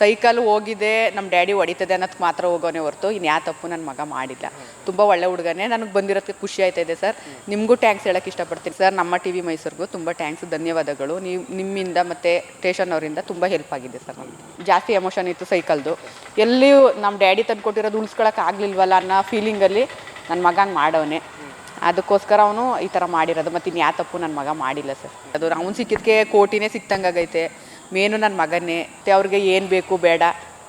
Cycle ಹೋಗಿದೆ ನಮ್ಮ daddy ಹೊಡಿತದೆ ಅನ್ನೋದಕ್ಕೆ ಮಾತ್ರ ಹೋಗೋನೆ ಹೊರತು ಇನ್ನು ಯಾವ ತಪ್ಪು ನನ್ನ ಮಗ ಮಾಡಿಲ್ಲ. ತುಂಬ ಒಳ್ಳೆ ಹುಡುಗನೇ, ನನಗೆ ಬಂದಿರೋದಕ್ಕೆ ಖುಷಿ ಆಯ್ತಾಯಿದೆ ಸರ್. ನಿಮಗೂ ಟ್ಯಾಂಕ್ಸ್ ಹೇಳೋಕ್ಕೆ ಇಷ್ಟಪಡ್ತೀನಿ ಸರ್. ನಮ್ಮ ಟಿ ವಿ ಮೈಸೂರಿಗೂ ತುಂಬ ಟ್ಯಾಂಕ್ಸ್ ಧನ್ಯವಾದಗಳು. ನೀವು ನಿಮ್ಮಿಂದ ಮತ್ತು ಸ್ಟೇಷನ್ ಅವರಿಂದ ತುಂಬ ಹೆಲ್ಪ್ ಆಗಿದೆ ಸರ್ ನಮಗೆ. ಜಾಸ್ತಿ ಎಮೋಷನ್ ಇತ್ತು ಸೈಕಲ್ದು. ಎಲ್ಲಿಯೂ ನಮ್ಮ ಡ್ಯಾಡಿ ತಂದು ಕೊಟ್ಟಿರೋದು ಉಳಿಸ್ಕೊಳಕ್ಕೆ ಆಗಲಿಲ್ವಲ್ಲ ಅನ್ನೋ ಫೀಲಿಂಗಲ್ಲಿ ನನ್ನ ಮಗ ಮಾಡೋನೆ. ಅದಕ್ಕೋಸ್ಕರ ಅವನು ಈ ಥರ ಮಾಡಿರೋದು. ಮತ್ತು ಇನ್ನು ಯಾವ ತಪ್ಪು ನನ್ನ ಮಗ ಮಾಡಿಲ್ಲ ಸರ್. ಅದು ಅವ್ನು ಸಿಕ್ಕಿದ್ಕೆ ಕೋಟಿನೇ ಸಿಕ್ತಂಗಾಗೈತೆ ಮೇನು ನನ್ನ ಮಗನೇ ಮತ್ತು ಅವ್ರಿಗೆ ಏನು ಬೇಕು ಬೇಡ.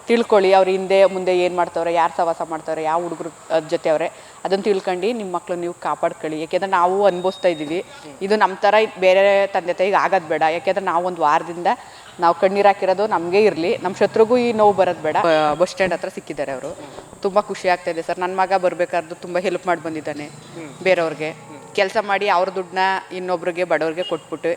ತಿಳ್ಕೊಳ್ಳಿ ಅವ್ರ ಹಿಂದೆ ಮುಂದೆ ಏನು ಮಾಡ್ತವ್ರೆ ಯಾರು ಸವಾಸ ಮಾಡ್ತವ್ರೆ ಯಾವ ಹುಡುಗರು ಜೊತೆ ಅವರೇ. ಅದನ್ನು ತಿಳ್ಕೊಂಡು ನಿಮ್ಮ ಮಕ್ಕಳು ನೀವು ಕಾಪಾಡ್ಕೊಳ್ಳಿ. ಯಾಕೆಂದ್ರೆ ನಾವು ಅನುಭವಿಸ್ತಾ ಇದ್ದೀವಿ. ಇದು ನಮ್ಮ ಥರ ಬೇರೆ ತಂದೆ ತಾಯಿಗೆ ಆಗೋದು ಬೇಡ. ಯಾಕೆಂದ್ರೆ ನಾವು ಒಂದು ವಾರದಿಂದ ನಾವು ಕಣ್ಣೀರು ಹಾಕಿರೋದು ನಮಗೆ ಇರಲಿ. ನಮ್ಮ ಶತ್ರುಗೂ ಈ ನೋವು ಬರೋದು ಬೇಡ. ಬಸ್ ಸ್ಟ್ಯಾಂಡ್ ಹತ್ರ ಸಿಕ್ಕಿದ್ದಾರೆ ಅವರು. ತುಂಬ ಖುಷಿ ಆಗ್ತಾ ಇದೆ ಸರ್. ನನ್ನ ಮಗ ಬರಬೇಕಾದ್ರೂ ತುಂಬ ಹೆಲ್ಪ್ ಮಾಡಿ ಬಂದಿದ್ದಾನೆ ಬೇರೆಯವ್ರಿಗೆ. ಕೆಲಸ ಮಾಡಿ ಅವ್ರ ದುಡ್ಡನ್ನ ಇನ್ನೊಬ್ರಿಗೆ ಬಡವ್ರಿಗೆ ಕೊಟ್ಬಿಟ್ಟು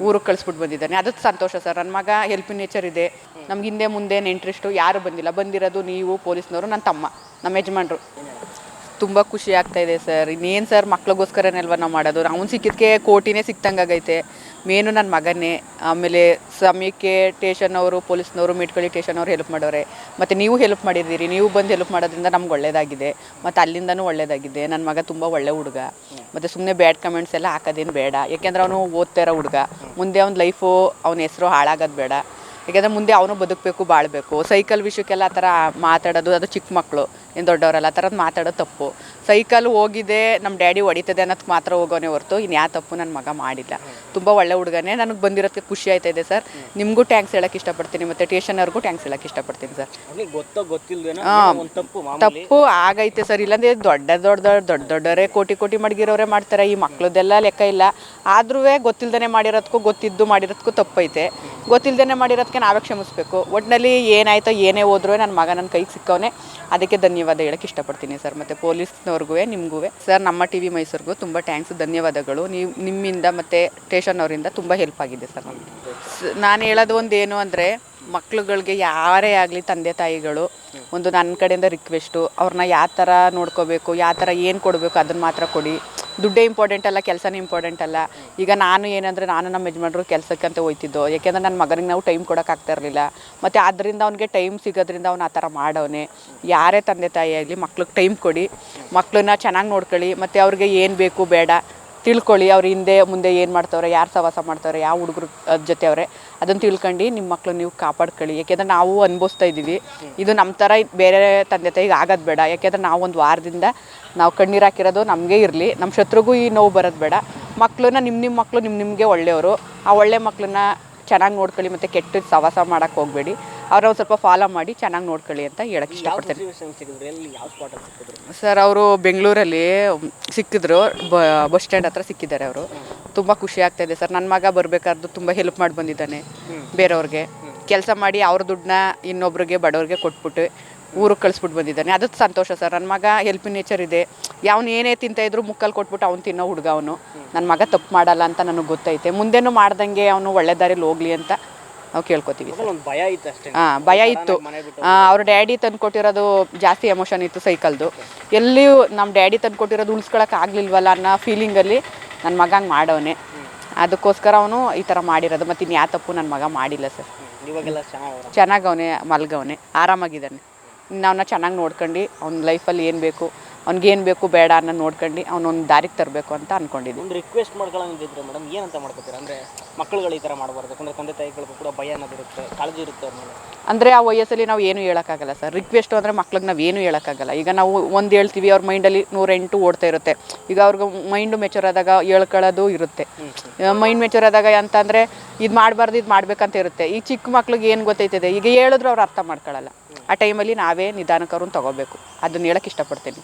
ಊರಿಗೆ ಕಳಿಸ್ಬಿಟ್ಟು ಬಂದಿದ್ದಾನೆ. ಅದು ಸಂತೋಷ ಸರ್. ನನ್ನ ಮಗ ಹೆಲ್ಪ್ ನೇಚರ್ ಇದೆ. ನಮ್ಗೆ ಹಿಂದೆ ಮುಂದೆ ನೆಂಟ್ರಿಷ್ಟು ಯಾರು ಬಂದಿಲ್ಲ. ಬಂದಿರೋದು ನೀವು, ಪೊಲೀಸ್ನವರು ನನ್ನ ತಮ್ಮ ನಮ್ಮ ಯಜಮಾನ್ರು. ತುಂಬ ಖುಷಿ ಆಗ್ತಾ ಇದೆ ಸರ್. ಇನ್ನೇನು ಸರ್ ಮಕ್ಳಿಗೋಸ್ಕರನೇ ಅಲ್ವಾ ನಾವು ಮಾಡೋದು? ಅವ್ನು ಸಿಕ್ಕಿದ್ಕೆ ಕೋಟಿನೇ ಸಿಕ್ತಂಗಾಗೈತೆ ಮೇನು ನನ್ನ ಮಗನೇ ಆಮೇಲೆ ಸಮಯಕ್ಕೆ ಸ್ಟೇಷನ್ ಅವರು, ಪೊಲೀಸ್ನವರು ಮೀಟ್ಕೊಳ್ಳಿ ಸ್ಟೇಷನ್ ಅವರು ಹೆಲ್ಪ್ ಮಾಡೋರೆ. ಮತ್ತು ನೀವು ಹೆಲ್ಪ್ ಮಾಡಿದ್ದೀರಿ. ನೀವು ಬಂದು ಹೆಲ್ಪ್ ಮಾಡೋದ್ರಿಂದ ನಮ್ಗೆ ಒಳ್ಳೆಯದಾಗಿದೆ ಮತ್ತು ಅಲ್ಲಿಂದನೂ ಒಳ್ಳೆಯದಾಗಿದೆ ನನ್ನ ಮಗ ತುಂಬ ಒಳ್ಳೆ ಹುಡುಗ. ಮತ್ತು ಸುಮ್ಮನೆ ಬ್ಯಾಡ್ ಕಮೆಂಟ್ಸ್ ಎಲ್ಲ ಹಾಕೋದೇನು ಬೇಡ. ಯಾಕೆಂದ್ರೆ ಅವನು ಓದ್ತಾ ಇರೋ ಹುಡುಗ. ಮುಂದೆ ಅವ್ನ ಲೈಫು, ಅವನ ಹೆಸರು ಹಾಳಾಗೋದು ಬೇಡ. ಯಾಕೆಂದರೆ ಮುಂದೆ ಅವನು ಬದುಕಬೇಕು, ಬಾಳಬೇಕು. ಸೈಕಲ್ ವಿಷಯಕ್ಕೆಲ್ಲ ಆ ಥರ ಮಾತಾಡೋದು ಅದು ಚಿಕ್ಕ ಮಕ್ಕಳು ಏನು ದೊಡ್ಡವರಲ್ಲ ಆ ಥರದ್ದು ಮಾತಾಡೋದು ತಪ್ಪು. ಸೈಕಲ್ ಹೋಗಿದೆ ನಮ್ಮ ಡ್ಯಾಡಿ ಹೊಡಿತದೆ ಅನ್ನೋದಕ್ಕೆ ಮಾತ್ರ ಹೋಗೋನೆ ಹೊರತು ಇನ್ನು ಯಾವ ತಪ್ಪು ನನ್ನ ಮಗ ಮಾಡಿಲ್ಲ. ತುಂಬ ಒಳ್ಳೆ ಹುಡುಗನೇ ನನಗೆ ಬಂದಿರೋದಕ್ಕೆ ಖುಷಿ ಆಯ್ತಾಯಿದೆ ಸರ್. ನಿಮಗೂ ಟ್ಯಾಂಕ್ಸ್ ಹೇಳೋಕ್ಕೆ ಇಷ್ಟಪಡ್ತೀನಿ ಮತ್ತು ಸ್ಟೇಷನವ್ರಿಗೂ ಟ್ಯಾಂಕ್ಸ್ ಹೇಳೋಕ್ಕೆ ಇಷ್ಟಪಡ್ತೀನಿ ಸರ್. ಹಾ. ತಪ್ಪು ತಪ್ಪು ಆಗೈತೆ ಸರ್. ಇಲ್ಲಾಂದ್ರೆ ದೊಡ್ಡ ದೊಡ್ಡ ದೊಡ್ಡ ದೊಡ್ಡ ದೊಡ್ಡವರೇ ಕೋಟಿ ಕೋಟಿ ಮಡಗಿರೋರೇ ಮಾಡ್ತಾರೆ. ಈ ಮಕ್ಳದ್ದೆಲ್ಲ ಲೆಕ್ಕ ಇಲ್ಲ. ಆದ್ರೂ ಗೊತ್ತಿಲ್ಲದೆ ಮಾಡಿರೋದಕ್ಕೂ ಗೊತ್ತಿದ್ದು ಮಾಡಿರೋದಕ್ಕೂ ತಪ್ಪೈತೆ. ಗೊತ್ತಿಲ್ಲದೆ ಮಾಡಿರೋದಕ್ಕೆ ನಾವೇ ಕ್ಷಮಿಸ್ಬೇಕು. ಒಟ್ಟಿನಲ್ಲಿ ಏನಾಯ್ತೋ ಏನೇ ಹೋದ್ರೂ ನನ್ನ ಮಗ ನನ್ನ ಕೈಗೆ ಸಿಕ್ಕವನೇ. ಅದಕ್ಕೆ ಧನ್ಯವಾದ. ಹೇಳಕ್ಕೆ ಇಷ್ಟಪಡ್ತೀನಿ ಸರ್. ಮತ್ತು ಪೊಲೀಸ್ನವ್ರಿಗೂ ನಿಮಗೂ ಸರ್, ನಮ್ಮ ಟಿ ವಿ ಮೈಸೂರಿಗೂ ತುಂಬ ಥ್ಯಾಂಕ್ಸ್ ಧನ್ಯವಾದಗಳು. ನೀವು, ನಿಮ್ಮಿಂದ ಮತ್ತೆ ಸ್ಟೇಷನ್ ಅವರಿಂದ ತುಂಬ ಹೆಲ್ಪ್ ಆಗಿದೆ ಸರ್ ನಾನು ಹೇಳೋದು ಒಂದು ಏನು ಅಂದರೆ, ಮಕ್ಳುಗಳಿಗೆ ಯಾರೇ ಆಗಲಿ ತಂದೆ ತಾಯಿಗಳು, ಒಂದು ನನ್ನ ಕಡೆಯಿಂದ ರಿಕ್ವೆಸ್ಟು ಅವ್ರನ್ನ ಯಾವ ಥರ ನೋಡ್ಕೋಬೇಕು, ಯಾವ ಥರ ಏನು ಕೊಡಬೇಕು ಅದನ್ನು ಮಾತ್ರ ಕೊಡಿ. ದುಡ್ಡೇ ಇಂಪಾರ್ಟೆಂಟ್ ಅಲ್ಲ, ಕೆಲಸನೇ ಇಂಪಾರ್ಟೆಂಟ್ ಅಲ್ಲ. ಈಗ ನಾನು ಏನಂದರೆ ನಾನು ನಮ್ಮ ಯಜಮಾನ್ರು ಕೆಲಸಕ್ಕಂತ ಹೋಯ್ತಿದ್ದೋ. ಯಾಕೆಂದ್ರೆ ನನ್ನ ಮಗನಿಗೆ ನಾವು ಟೈಮ್ ಕೊಡೋಕ್ಕಾಗ್ತಾ ಇರಲಿಲ್ಲ. ಮತ್ತು ಅದರಿಂದ ಅವನಿಗೆ ಟೈಮ್ ಸಿಗೋದ್ರಿಂದ ಅವ್ನು ಆ ಥರ ಮಾಡವನೆ. ಯಾರೇ ತಂದೆ ತಾಯಿ ಆಗಲಿ ಮಕ್ಳಿಗೆ ಟೈಮ್ ಕೊಡಿ. ಮಕ್ಕಳನ್ನ ಚೆನ್ನಾಗಿ ನೋಡ್ಕೊಳ್ಳಿ. ಮತ್ತು ಅವ್ರಿಗೆ ಏನು ಬೇಕು ಬೇಡ. ತಿಳ್ಕೊಳ್ಳಿ, ಅವ್ರ ಹಿಂದೆ ಮುಂದೆ ಏನು ಮಾಡ್ತವ್ರೆ, ಯಾರು ಸವಾಸ ಮಾಡ್ತವ್ರೆ, ಯಾವ ಹುಡುಗರು ಜೊತೆ ಅವರೇ ಅದನ್ನು ತಿಳ್ಕೊಂಡು ನಿಮ್ಮ ಮಕ್ಕಳು ನೀವು ಕಾಪಾಡ್ಕೊಳ್ಳಿ. ಯಾಕೆಂದ್ರೆ ನಾವು ಅನುಭವಿಸ್ತಾ ಇದ್ದೀವಿ. ಇದು ನಮ್ಮ ಥರ ಬೇರೆ ತಂದೆ ತಾಯಿಗೆ ಆಗೋದು ಬೇಡ. ಯಾಕೆಂದ್ರೆ ನಾವು ಒಂದು ವಾರದಿಂದ ನಾವು ಕಣ್ಣೀರು ಹಾಕಿರೋದು ನಮಗೆ ಇರಲಿ. ನಮ್ಮ ಶತ್ರುಗೂ ಈ ನೋವು ಬರೋದು ಬೇಡ. ಮಕ್ಕಳನ್ನ ನಿಮ್ಮ ನಿಮ್ಮ ಮಕ್ಕಳು ನಿಮ್ಮ ನಿಮಗೆ ಒಳ್ಳೆಯವರು. ಆ ಒಳ್ಳೆ ಮಕ್ಕಳನ್ನ ಚೆನ್ನಾಗಿ ನೋಡ್ಕೊಳ್ಳಿ ಮತ್ತು ಕೆಟ್ಟ ಸವಾಸ ಮಾಡೋಕ್ಕೆ ಹೋಗಬೇಡಿ. ಒಂದು ಸ್ವಲ್ಪ ಫಾಲೋ ಮಾಡಿ ಚೆನ್ನಾಗಿ ನೋಡ್ಕೊಳ್ಳಿ ಅಂತ ಹೇಳಕ್ಕೆ ಇಷ್ಟಪಡ್ತೀನಿ. ಸರ್ ಅವರು ಬೆಂಗಳೂರಲ್ಲಿ ಸಿಕ್ಕಿದ್ರು. ಬಸ್ ಸ್ಟ್ಯಾಂಡ್ ಹತ್ರ ಸಿಕ್ಕಿದ್ದಾರೆ ಅವರು. ತುಂಬ ಖುಷಿ ಆಗ್ತಾ ಇದೆ. ಸರ್ ನನ್ನ ಮಗ ಬರಬೇಕಾದ್ರು ತುಂಬ ಹೆಲ್ಪ್ ಮಾಡಿ ಬಂದಿದ್ದಾನೆ ಬೇರೆಯವ್ರಿಗೆ. ಕೆಲಸ ಮಾಡಿ ಅವ್ರ ದುಡ್ಡನ್ನ ಇನ್ನೊಬ್ರಿಗೆ ಬಡವ್ರಿಗೆ ಕೊಟ್ಬಿಟ್ಟು ಊರಿಗೆ ಕಳಿಸ್ಬಿಟ್ಟು ಬಂದಿದ್ದಾನೆ. ಅದು ಸಂತೋಷ ಸರ್ ನನ್ನ ಮಗ ಹೆಲ್ಪಿಂಗ್ ನೇಚರ್ ಇದೆ. ಯಾವನು ಏನೇ ತಿಂತ ಇದ್ರು ಮುಕ್ಕಲ್ಲಿ ಕೊಟ್ಬಿಟ್ಟು ಅವ್ನು ತಿನ್ನೋ ಹುಡುಗ ಅವನು. ನನ್ನ ಮಗ ತಪ್ಪು ಮಾಡಲ್ಲ ಅಂತ ನನಗೆ ಗೊತ್ತೈತೆ. ಮುಂದೆನೂ ಮಾಡ್ದಂಗೆ ಅವನು ಒಳ್ಳೆ ದಾರಿಲಿ ಹೋಗ್ಲಿ ಅಂತ ನಾವು ಕೇಳ್ಕೊತೀವಿ ಸರ್. ಒಂದು ಭಯ ಇತ್ತು ಅಷ್ಟೇ. ಹಾಂ ಭಯ ಇತ್ತು. ಅವ್ರ ಡ್ಯಾಡಿ ತಂದು ಕೊಟ್ಟಿರೋದು ಜಾಸ್ತಿ ಎಮೋಷನ್ ಇತ್ತು ಸೈಕಲ್ದು. ಎಲ್ಲಿಯೂ ನಮ್ಮ ಡ್ಯಾಡಿ ತಂದು ಕೊಟ್ಟಿರೋದು ಉಳಿಸ್ಕೊಳಕ್ಕೆ ಆಗಲಿಲ್ವಲ್ಲ ಅನ್ನೋ ಫೀಲಿಂಗಲ್ಲಿ ನನ್ನ ಮಗಂಗೆ ಮಾಡವನೆ ಅದಕ್ಕೋಸ್ಕರ ಅವನು ಈ ಥರ ಮಾಡಿರೋದು. ಮತ್ತು ಇನ್ನು ಯಾವ ತಪ್ಪು ನನ್ನ ಮಗ ಮಾಡಿಲ್ಲ ಸರ್. ಇವಾಗೆಲ್ಲ ಚೆನ್ನಾಗಿ ಚೆನ್ನಾಗವನೆ ಮಲ್ಗವನೆ ಆರಾಮಾಗಿದ್ದಾನೆ. ಇನ್ನು ಅವನ್ನ ಚೆನ್ನಾಗಿ ನೋಡ್ಕೊಂಡು ಅವ್ನ ಲೈಫಲ್ಲಿ ಏನು ಬೇಕು ಅವ್ನಿಗೇನು ಬೇಕು ಬೇಡ ಅನ್ನೋ ನೋಡ್ಕೊಂಡು ಅವನೊಂದು ದಾರಿಗೆ ತರಬೇಕು ಅಂತ ಅನ್ಕೊಂಡಿದ್ದೀನಿ ಒಂದು ರಿಕ್ವೆಸ್ಟ್ ಮಾಡ್ಕೊಳ್ಳೋಂಗಿದ್ರೆ ಮೇಡಮ್ ಏನಂತ ಮಾಡ್ಕೋತೀರಾ? ಅಂದರೆ ಮಕ್ಕಳುಗಳು ಈ ಥರ ಮಾಡಬಾರ್ದು. ಯಾಕಂದ್ರೆ ತಂದೆ ತಾಯಿಗಳು ಕೂಡ ಭಯ ಅನ್ನೋದಿರುತ್ತೆ ಕಾಳಜಿ ಇರುತ್ತೆ ಅವ್ರ ಮೇಲೆ. ಅಂದರೆ ಆ ವಯಸ್ಸಲ್ಲಿ ನಾವು ಏನು ಹೇಳೋಕ್ಕಾಗಲ್ಲ ಸರ್. ರಿಕ್ವೆಸ್ಟು ಅಂದರೆ ಮಕ್ಳಿಗೆ ನಾವು ಏನು ಹೇಳೋಕ್ಕಾಗಲ್ಲ. ಈಗ ನಾವು ಒಂದು ಹೇಳ್ತೀವಿ ಅವ್ರ ಮೈಂಡಲ್ಲಿ ನೂರೆಂಟು ಓಡ್ತಾ ಇರುತ್ತೆ. ಈಗ ಅವ್ರಿಗೆ ಮೈಂಡು ಮೆಚೂರ್ ಆದಾಗ ಹೇಳ್ಕೊಳ್ಳೋದು ಇರುತ್ತೆ. ಮೈಂಡ್ ಮೆಚೂರ್ ಆದಾಗ ಅಂತಂದರೆ ಇದು ಮಾಡಬಾರ್ದು ಇದು ಮಾಡ್ಬೇಕಂತ ಇರುತ್ತೆ. ಈ ಚಿಕ್ಕ ಮಕ್ಳಿಗೆ ಏನು ಗೊತ್ತೈತದೆ? ಈಗ ಹೇಳಿದ್ರು ಅವ್ರು ಅರ್ಥ ಮಾಡ್ಕೊಳ್ಳಲ್ಲ ಆ ಟೈಮಲ್ಲಿ ನಾವೇ ನಿಧಾನಕ್ಕೆ ಅವ್ರನ್ನ ತೊಗೋಬೇಕು. ಅದನ್ನ ಹೇಳಕ್ಕೆ ಇಷ್ಟಪಡ್ತೀನಿ.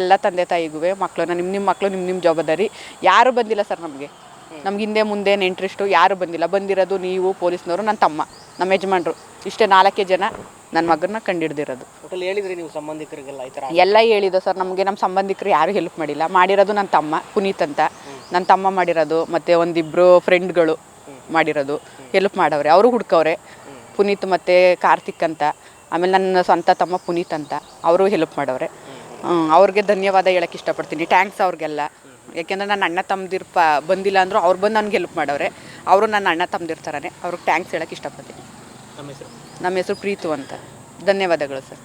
ಎಲ್ಲ ತಂದೆ ತಾಯಿಗೂ ಮಕ್ಕಳನ್ನ ನಿಮ್ಮ ನಿಮ್ಮ ಮಕ್ಕಳು ನಿಮ್ಮ ನಿಮ್ಮ ಜವಾಬ್ದಾರಿ. ಯಾರು ಬಂದಿಲ್ಲ ಸರ್ ನಮಗೆ. ನಮ್ಗೆ ಹಿಂದೆ ಮುಂದೆ ನೆಂಟ್ರಿಷ್ಟು ಯಾರು ಬಂದಿಲ್ಲ. ಬಂದಿರೋದು ನೀವು ಪೊಲೀಸ್ನವರು ನನ್ನ ತಮ್ಮ ನಮ್ಮ ಯಜಮಾನ್ರು. ಇಷ್ಟೇ ನಾಲ್ಕೇ ಜನ ನನ್ನ ಮಗನ ಕಂಡಿಡ್ದಿರೋದು. ಹೇಳಿದ್ರಿ ನೀವು ಸಂಬಂಧಿಕರಿಗೆಲ್ಲ ಈ ಥರ ಎಲ್ಲ ಹೇಳಿದ್ದು ಸರ್. ನಮಗೆ ನಮ್ಮ ಸಂಬಂಧಿಕರು ಯಾರು ಹೆಲ್ಪ್ ಮಾಡಿಲ್ಲ. ಮಾಡಿರೋದು ನನ್ನ ತಮ್ಮ ಪುನೀತ್ ಅಂತ. ನನ್ನ ತಮ್ಮ ಮಾಡಿರೋದು. ಮತ್ತು ಒಂದಿಬ್ಬರು ಫ್ರೆಂಡ್ಗಳು ಮಾಡಿರೋದು. ಹೆಲ್ಪ್ ಮಾಡವ್ರೆ. ಅವರು ಹುಡ್ಕವ್ರೆ. ಪುನೀತ್ ಮತ್ತು ಕಾರ್ತಿಕ್ ಅಂತ. ಆಮೇಲೆ ನನ್ನ ಸ್ವಂತ ತಮ್ಮ ಪುನೀತ್ ಅಂತ. ಅವರು ಹೆಲ್ಪ್ ಮಾಡವ್ರೆ. ಅವ್ರಿಗೆ ಧನ್ಯವಾದ ಹೇಳಕ್ಕೆ ಇಷ್ಟಪಡ್ತೀನಿ. ಟ್ಯಾಂಕ್ಸ್ ಅವ್ರಿಗೆಲ್ಲ. ಯಾಕೆಂದ್ರೆ ನನ್ನ ಅಣ್ಣ ತಮ್ಮದಿರು ಪ ಬಂದಿಲ್ಲ ಅಂದರೂ ಅವ್ರು ಬಂದು ನನಗೆ ಹೆಲ್ಪ್ ಮಾಡವ್ರೆ. ಅವರು ನನ್ನ ಅಣ್ಣ ತಮ್ಮದಿರ್ ಥರನೇ. ಅವ್ರಿಗೆ ಟ್ಯಾಂಕ್ಸ್ ಹೇಳಕ್ಕೆ ಇಷ್ಟಪಡ್ತೀನಿ. ನಮ್ಮ ಹೆಸರು? ನಮ್ಮ ಹೆಸರು ಪ್ರೀತು ಅಂತ. ಧನ್ಯವಾದಗಳು ಸರ್.